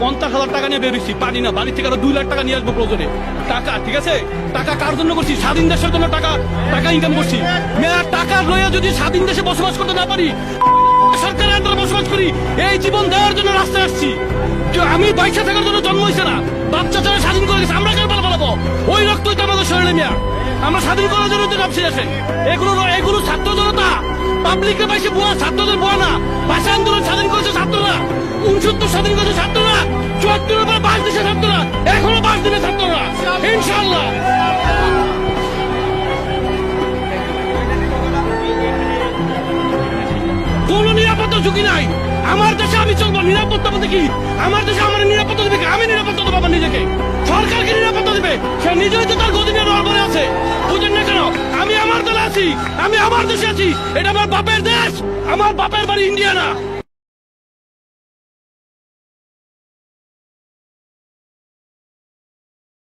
পঞ্চাশ হাজার টাকা নিয়ে বেরোচ্ছি পারি না। বাড়ি থেকে আরও দুই লাখ টাকা নিয়ে আসব প্রয়োজনে। টাকা, ঠিক আছে? টাকা কার জন্য করছি? স্বাধীন দেশের জন্য টাকা টাকা ইনকাম করছি। টাকা লইয়া যদি স্বাধীন দেশে বসবাস করতে না পারি, সরকারের বসবাস করি, এই জীবন দেওয়ার জন্য রাস্তায় আসছি। আমি বাইশে থাকার জন্য জন্ম হয়েছে না বাচ্চা ছেলে স্বাধীন করে গেছে, আমরা কেন পালা পালাবো? ওই রক্তই আমাদের শরীরে মিয়া। আমরা স্বাধীন করার জন্য তো ভাবছি আসে এগুলো এগুলো ছাত্র জনতা পাবলিকের বাইশে বুয়া, ছাত্রদের বুয়া না। ভাষা আন্দোলন স্বাধীন ইনশাল্লাহ কোনো নিরাপত্তা ঝুঁকি নাই। আমার দেশে আমি চলবো, নিরাপত্তা বলতে কি? আমার দেশে আমার নিরাপত্তা দেবে? আমি নিরাপত্তা দেবো আমার নিজেকে। সরকারকে নিরাপত্তা দেবে? সে নিজেই তো তার গদিনে নড়বড়ে আছে। বুঝেন না কেন? আমি আমার দলে আছি, আমি আমার দেশে আছি। এটা আমার বাপের দেশ, আমার বাপের বাড়ি ইন্ডিয়া না